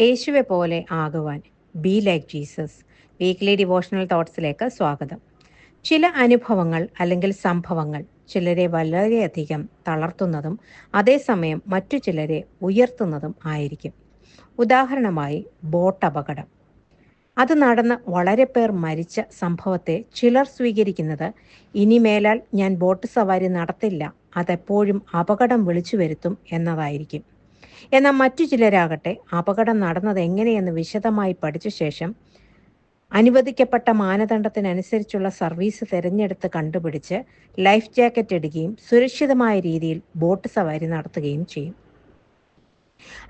യേശുവെ പോലെ ആകുവാൻ. Be like Jesus weekly devotional തോട്ട്സിലേക്ക് സ്വാഗതം. ചില അനുഭവങ്ങൾ അല്ലെങ്കിൽ സംഭവങ്ങൾ ചിലരെ വളരെയധികം തളർത്തുന്നതും അതേസമയം മറ്റു ചിലരെ ഉയർത്തുന്നതും ആയിരിക്കും. ഉദാഹരണമായി ബോട്ട് അപകടം അത് നടന്ന് വളരെ പേർ മരിച്ച സംഭവത്തെ ചിലർ സ്വീകരിക്കുന്നത് ഇനിമേലാൽ ഞാൻ ബോട്ട് സവാരി നടത്തില്ല. അതെപ്പോഴും അപകടം വിളിച്ചു വരുത്തും എന്നതായിരിക്കും. എന്നാൽ മറ്റു ചിലരാകട്ടെ അപകടം നടന്നത് എങ്ങനെയെന്ന് വിശദമായി പഠിച്ച ശേഷം അനുവദിക്കപ്പെട്ട മാനദണ്ഡത്തിനനുസരിച്ചുള്ള സർവീസ് തിരഞ്ഞെടുത്ത് കണ്ടുപിടിച്ച് ലൈഫ് ജാക്കറ്റ് ഇടുകയും സുരക്ഷിതമായ രീതിയിൽ ബോട്ട് സവാരി നടത്തുകയും ചെയ്യും.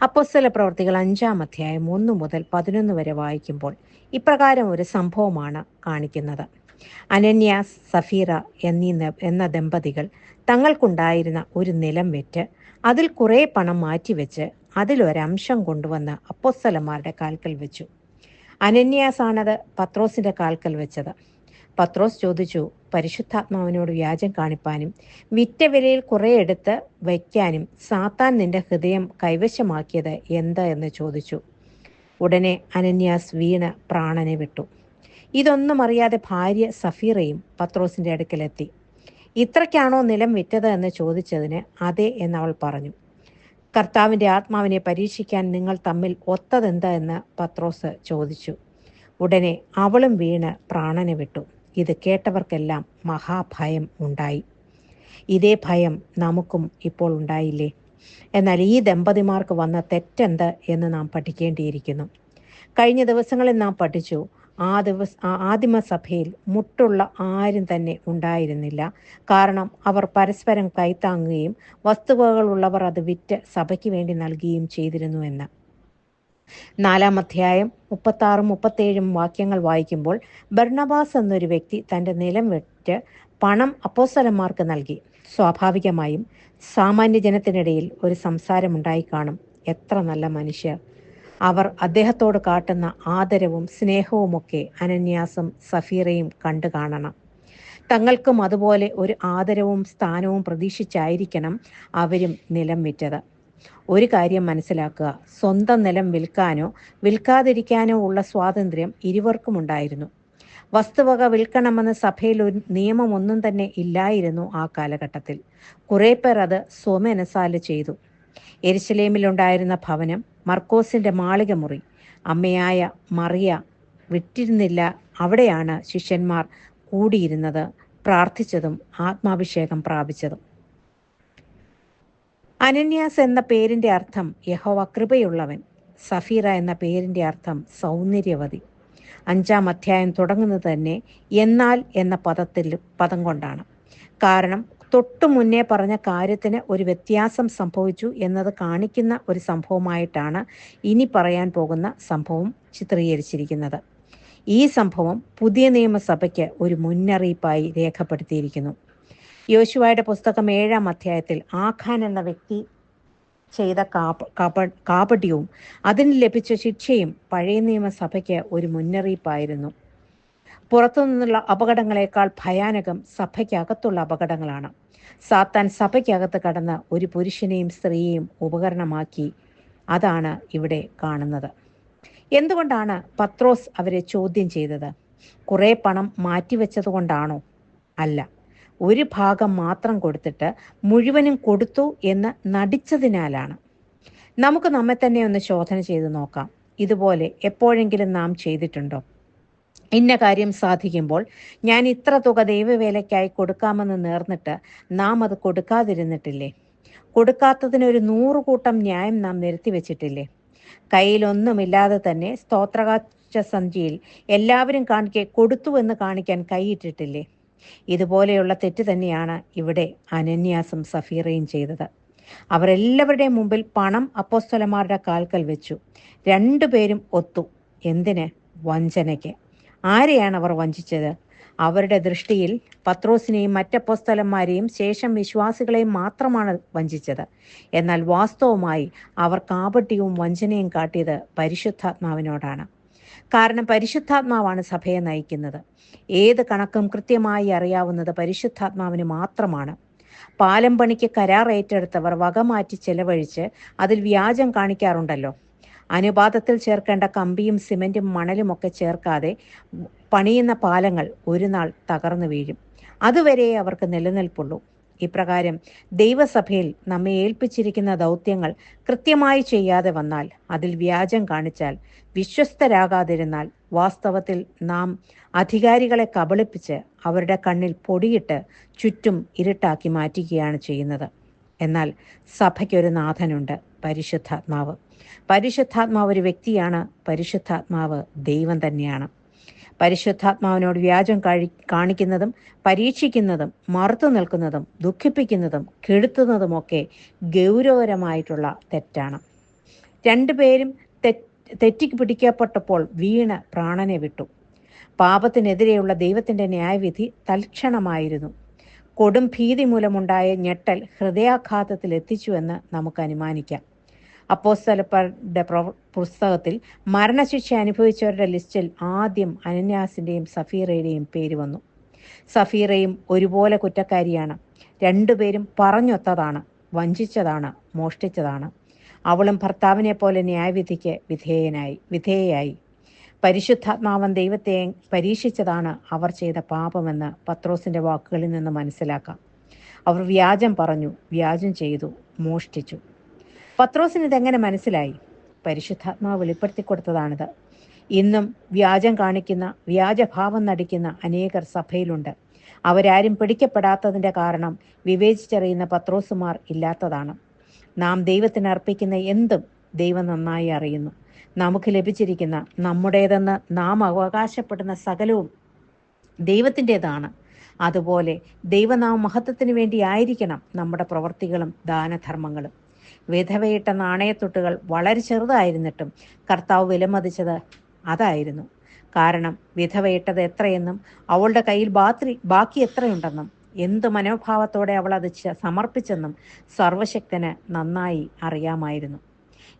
അപ്പോസ്തല പ്രവർത്തികൾ അഞ്ചാം അധ്യായം ഒന്ന് മുതൽ പതിനൊന്ന് വരെ വായിക്കുമ്പോൾ ഇപ്രകാരം ഒരു സംഭവമാണ് കാണിക്കുന്നത്. അനന്യാസ് സഫീറ എന്നീ എന്ന ദമ്പതികൾ തങ്ങൾക്കുണ്ടായിരുന്ന ഒരു നിലം വെറ്റ് അതിൽ കുറേ പണം മാറ്റിവെച്ച് അതിലൊരംശം കൊണ്ടുവന്ന് അപ്പോസ്തലന്മാരുടെ കാൽക്കൽ വെച്ചു. അനന്യാസാണത് പത്രോസിന്റെ കാൽക്കൽ വെച്ചത്. പത്രോസ് ചോദിച്ചു പരിശുദ്ധാത്മാവിനോട് വ്യാജം കാണിപ്പാനും വിറ്റ വിലയിൽ കുറേ എടുത്ത് വയ്ക്കാനും സാത്താൻ നിന്റെ ഹൃദയം കൈവശമാക്കിയത് എന്ത്? എന്ന് ചോദിച്ചു. ഉടനെ അനന്യാസ് വീണ് പ്രാണനെ വിട്ടു. ഇതൊന്നും അറിയാതെ ഭാര്യ സഫീറയും പത്രോസിന്റെ അടുക്കലെത്തി. ഇത്രയ്ക്കാണോ നിലം വിറ്റത് എന്ന് ചോദിച്ചതിന് അതെ എന്നവൾ പറഞ്ഞു. കർത്താവിന്റെ ആത്മാവിനെ പരീക്ഷിക്കാൻ നിങ്ങൾ തമ്മിൽ ഒത്തതെന്ത് എന്ന് പത്രോസ് ചോദിച്ചു. ഉടനെ അവളും വീണ് പ്രാണനെ വിട്ടു. ഇത് കേട്ടവർക്കെല്ലാം മഹാഭയം ഉണ്ടായി. ഇതേ ഭയം നമുക്കും ഇപ്പോൾ ഉണ്ടായില്ലേ? എന്നാൽ ഈ ദമ്പതിമാർക്ക് വന്ന തെറ്റെന്ത് എന്ന് നാം പഠിക്കേണ്ടിയിരിക്കുന്നു. കഴിഞ്ഞ ദിവസങ്ങളിൽ നാം പഠിച്ചു ആ ദിവസ ആദിമസഭയിൽ മുട്ടുള്ള ആരും തന്നെ ഉണ്ടായിരുന്നില്ല. കാരണം അവർ പരസ്പരം കൈത്താങ്ങുകയും വസ്തുവകകളുള്ളവർ അത് വിറ്റ് സഭയ്ക്ക് വേണ്ടി നൽകുകയും ചെയ്തിരുന്നു എന്ന്. നാലാം അധ്യായം മുപ്പത്തി ആറും മുപ്പത്തേഴും വാക്യങ്ങൾ വായിക്കുമ്പോൾ ബർണബാസ് എന്നൊരു വ്യക്തി തന്റെ നിലം വിറ്റ് പണം അപ്പോസ്തലന്മാർക്ക് നൽകി. സ്വാഭാവികമായും സാമാന്യ ജനത്തിനിടയിൽ ഒരു സംസാരമുണ്ടായി കാണും. എത്ര നല്ല മനുഷ്യർ. അവർ അദ്ദേഹത്തോട് കാട്ടുന്ന ആദരവും സ്നേഹവുമൊക്കെ അനന്യാസും സഫീറയും കണ്ടു കാണണം. തങ്ങൾക്കും അതുപോലെ ഒരു ആദരവും സ്ഥാനവും പ്രതീക്ഷിച്ചായിരിക്കണം അവരും നിലം വിറ്റത്. ഒരു കാര്യം മനസ്സിലാക്കുക. സ്വന്തം നിലം വിൽക്കാനോ വിൽക്കാതിരിക്കാനോ ഉള്ള സ്വാതന്ത്ര്യം ഇരുവർക്കും ഉണ്ടായിരുന്നു. വസ്തുവക വിൽക്കണമെന്ന് സഭയിൽ ഒരു നിയമമൊന്നും തന്നെ ഇല്ലായിരുന്നു ആ കാലഘട്ടത്തിൽ. കുറെ പേർ അത് സ്വമനസാൽ ചെയ്തു. എരിശലേമിലുണ്ടായിരുന്ന ഭവനം മർക്കോസിന്റെ മാളിക മുറി അമ്മയായ മറിയ വിട്ടിരുന്നില്ല. അവിടെയാണ് ശിഷ്യന്മാർ കൂടിയിരുന്നത്. പ്രാർത്ഥിച്ചതും ആത്മാഭിഷേകം പ്രാപിച്ചതും. അനന്യാസ് എന്ന പേരിന്റെ അർത്ഥം യഹോവ കൃപയുള്ളവൻ. സഫീറ എന്ന പേരിന്റെ അർത്ഥം സൗന്ദര്യവതി. അഞ്ചാം അധ്യായം തുടങ്ങുന്നത് തന്നെ എന്നാൽ എന്ന പദത്തിൽ പദം കൊണ്ടാണ്. കാരണം തൊട്ടു മുന്നേ പറഞ്ഞ കാര്യത്തിന് ഒരു വ്യത്യാസം സംഭവിച്ചു എന്നത് കാണിക്കുന്ന ഒരു സംഭവമായിട്ടാണ് ഇനി പറയാൻ പോകുന്ന സംഭവം ചിത്രീകരിച്ചിരിക്കുന്നത്. ഈ സംഭവം പുതിയ നിയമസഭയ്ക്ക് ഒരു മുന്നറിയിപ്പായി രേഖപ്പെടുത്തിയിരിക്കുന്നു. യോശുവായുടെ പുസ്തകം ഏഴാം അധ്യായത്തിൽ ആഖാൻ എന്ന വ്യക്തി ചെയ്ത കാപ കാപ- കാപട്യവും അതിന് ലഭിച്ച ശിക്ഷയും പഴയ നിയമസഭയ്ക്ക് ഒരു മുന്നറിയിപ്പായിരുന്നു. പുറത്തു നിന്നുള്ള അപകടങ്ങളെക്കാൾ ഭയാനകം സഭയ്ക്കകത്തുള്ള അപകടങ്ങളാണ്. സാത്താൻ സഭയ്ക്കകത്ത് കടന്ന് ഒരു പുരുഷനെയും സ്ത്രീയെയും ഉപകരണമാക്കി. അതാണ് ഇവിടെ കാണുന്നത്. എന്തുകൊണ്ടാണ് പത്രോസ് അവരെ ചോദ്യം ചെയ്തത്? കുറെ പണം മാറ്റിവെച്ചത് കൊണ്ടാണോ അല്ല. ഒരു ഭാഗം മാത്രം കൊടുത്തിട്ട് മുഴുവനും കൊടുത്തു എന്ന് നടിച്ചതിനാലാണ്. നമുക്ക് നമ്മെ തന്നെ ഒന്ന് ശോധന ചെയ്ത് നോക്കാം. ഇതുപോലെ എപ്പോഴെങ്കിലും നാം ചെയ്തിട്ടുണ്ടോ? ഇന്ന കാര്യം സാധിക്കുമ്പോൾ ഞാൻ ഇത്ര തുക ദൈവവേലയ്ക്കായി കൊടുക്കാമെന്ന് നേർന്നിട്ട് നാം അത് കൊടുക്കാതിരുന്നിട്ടില്ലേ? കൊടുക്കാത്തതിനൊരു നൂറുകൂട്ടം ന്യായം നാം നിരത്തി വെച്ചിട്ടില്ലേ? കയ്യിലൊന്നുമില്ലാതെ തന്നെ സ്തോത്രകാച്ച സഞ്ചിയിൽ എല്ലാവരും കാണിക്കെ കൊടുത്തു എന്ന് കാണിക്കാൻ കൈയിട്ടിട്ടില്ലേ? ഇതുപോലെയുള്ള തെറ്റ് തന്നെയാണ് ഇവിടെ അനന്യാസും സഫീറയും ചെയ്തത്. അവരെല്ലാവരുടെയും മുമ്പിൽ പണം അപ്പോസ്തലന്മാരുടെ കാൽക്കൽ വെച്ചു. രണ്ടുപേരും ഒത്തു. എന്തിന്? വഞ്ചനയ്ക്ക്. ആരെയാണ് അവർ വഞ്ചിച്ചത്? അവരുടെ ദൃഷ്ടിയിൽ പത്രോസിനെയും മറ്റപ്പോസ്തലന്മാരെയും ശേഷം വിശ്വാസികളെയും മാത്രമാണ് വഞ്ചിച്ചത്. എന്നാൽ വാസ്തവമായി അവർ കാപട്യവും വഞ്ചനയും കാട്ടിയത് പരിശുദ്ധാത്മാവിനോടാണ്. കാരണം പരിശുദ്ധാത്മാവാണ് സഭയെ നയിക്കുന്നത്. ഏത് കണക്കും കൃത്യമായി അറിയാവുന്നത് പരിശുദ്ധാത്മാവിന് മാത്രമാണ്. പാലം പണിക്ക് കരാർ ഏറ്റെടുത്തവർ വകമാറ്റി ചെലവഴിച്ച് അതിൽ വ്യാജം കാണിക്കാറുണ്ടല്ലോ. അനുപാതത്തിൽ ചേർക്കേണ്ട കമ്പിയും സിമന്റും മണലും ഒക്കെ ചേർക്കാതെ പണിയുന്ന പാലങ്ങൾ ഒരു നാൾ തകർന്നു വീഴും. അതുവരെ അവർക്ക് നിലനിൽപ്പുള്ളൂ. ഇപ്രകാരം ദൈവസഭയിൽ നമ്മെ ഏൽപ്പിച്ചിരിക്കുന്ന ദൗത്യങ്ങൾ കൃത്യമായി ചെയ്യാതെ വന്നാൽ അതിൽ വ്യാജം കാണിച്ചാൽ വിശ്വസ്തരാകാതിരുന്നാൽ വാസ്തവത്തിൽ നാം അധികാരികളെ കബളിപ്പിച്ച് അവരുടെ കണ്ണിൽ പൊടിയിട്ട് ചുറ്റും ഇരുട്ടാക്കി മാറ്റുകയാണ് ചെയ്യുന്നത്. എന്നാൽ സഭയ്ക്കൊരു നാഥനുണ്ട് പരിശുദ്ധാത്മാവ്. പരിശുദ്ധാത്മാവ് ഒരു വ്യക്തിയാണ് പരിശുദ്ധാത്മാവ് ദൈവം തന്നെയാണ്. പരിശുദ്ധാത്മാവിനോട് വ്യാജം കഴി കാണിക്കുന്നതും പരീക്ഷിക്കുന്നതും മറുത്തു നിൽക്കുന്നതും ദുഃഖിപ്പിക്കുന്നതും കെടുത്തുന്നതുമൊക്കെ ഗൗരവകരമായിട്ടുള്ള തെറ്റാണ്. രണ്ടുപേരും തെറ്റ് പിടിക്കപ്പെട്ടപ്പോൾ വീണ് പ്രാണനെ വിട്ടു. പാപത്തിനെതിരെയുള്ള ദൈവത്തിന്റെ ന്യായവിധി തൽക്ഷണമായിരുന്നു. കൊടും ഭീതി മൂലമുണ്ടായ ഞെട്ടൽ ഹൃദയാഘാതത്തിൽ എത്തിച്ചുവെന്ന് നമുക്ക് അനുമാനിക്കാം. അപ്പോസ്തലപ്പരുടെ പുസ്തകത്തിൽ മരണശിക്ഷ അനുഭവിച്ചവരുടെ ലിസ്റ്റിൽ ആദ്യം അനന്യാസിന്റെയും സഫീറയുടെയും പേര് വന്നു. സഫീറയും ഒരുപോലെ കുറ്റക്കാരിയാണ്. രണ്ടുപേരും പറഞ്ഞൊത്തതാണ് വഞ്ചിച്ചതാണ് മോഷ്ടിച്ചതാണ്. അവളും ഭർത്താവിനെ പോലെ ന്യായവിധിക്ക് വിധേയനായി വിധേയയായി. പരിശുദ്ധാത്മാവൻ ദൈവത്തെ പരീക്ഷിച്ചതാണ് അവർ ചെയ്ത പാപമെന്ന് പത്രോസിന്റെ വാക്കുകളിൽ നിന്ന് മനസ്സിലാക്കാം. അവർ വ്യാജം പറഞ്ഞു വ്യാജം ചെയ്തു മോഷ്ടിച്ചു. പത്രോസിന് ഇതെങ്ങനെ മനസ്സിലായി? പരിശുദ്ധാത്മാവ് വെളിപ്പെടുത്തി കൊടുത്തതാണിത്. ഇന്നും വ്യാജം കാണിക്കുന്ന വ്യാജഭാവം നടിക്കുന്ന അനേകർ സഭയിലുണ്ട്. അവരാരും പിടിക്കപ്പെടാത്തതിന്റെ കാരണം വിവേചിച്ചറിയുന്ന പത്രോസുമാർ ഇല്ലാത്തതാണ്. നാം ദൈവത്തിന് അർപ്പിക്കുന്ന എന്തും ദൈവം നന്നായി അറിയുന്നു. നമുക്ക് ലഭിച്ചിരിക്കുന്ന നമ്മുടേതെന്ന് നാം അവകാശപ്പെടുന്ന സകലവും ദൈവത്തിന്റെതാണ്. അതുപോലെ ദൈവനാമ മഹത്വത്തിന് വേണ്ടി ആയിരിക്കണം നമ്മുടെ പ്രവർത്തികളും ദാനധർമ്മങ്ങളും. വിധവയിട്ട നാണയത്തൊട്ടുകൾ വളരെ ചെറുതായിരുന്നിട്ടും കർത്താവ് വിലമതിച്ചത് അതായിരുന്നു. കാരണം വിധവയിട്ടത് എത്രയെന്നും അവളുടെ കയ്യിൽ ബാത്രി ബാക്കി എത്രയുണ്ടെന്നും എന്ത് മനോഭാവത്തോടെ അവൾ അത് സമർപ്പിച്ചെന്നും സർവശക്തന് നന്നായി അറിയാമായിരുന്നു.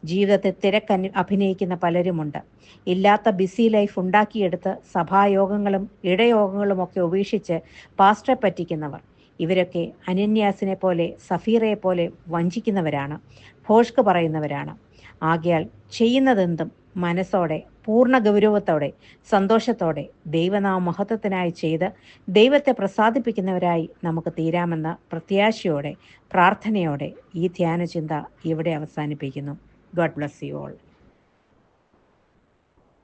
ജീവിതത്തെ തിരക്കന് അഭിനയിക്കുന്ന പലരുമുണ്ട്. ഇല്ലാത്ത ബിസി ലൈഫ് ഉണ്ടാക്കിയെടുത്ത് സഭായോഗങ്ങളും ഇടയോഗങ്ങളും ഒക്കെ ഉപേക്ഷിച്ച് പാസ്റ്ററെ പറ്റിക്കുന്നവർ. ഇവരൊക്കെ അനന്യാസിനെ പോലെ സഫീറയെ പോലെ വഞ്ചിക്കുന്നവരാണ് ഭോഷ്ക്ക് പറയുന്നവരാണ്. ആകയാൽ ചെയ്യുന്നതെന്തും മനസ്സോടെ പൂർണ ഗൗരവത്തോടെ സന്തോഷത്തോടെ ദൈവനാമ മഹത്വത്തിനായി ചെയ്ത് ദൈവത്തെ പ്രസാദിപ്പിക്കുന്നവരായി നമുക്ക് തീരാമെന്ന പ്രത്യാശയോടെ പ്രാർത്ഥനയോടെ ഈ ധ്യാനചിന്ത ഇവിടെ അവസാനിപ്പിക്കുന്നു. God bless you all.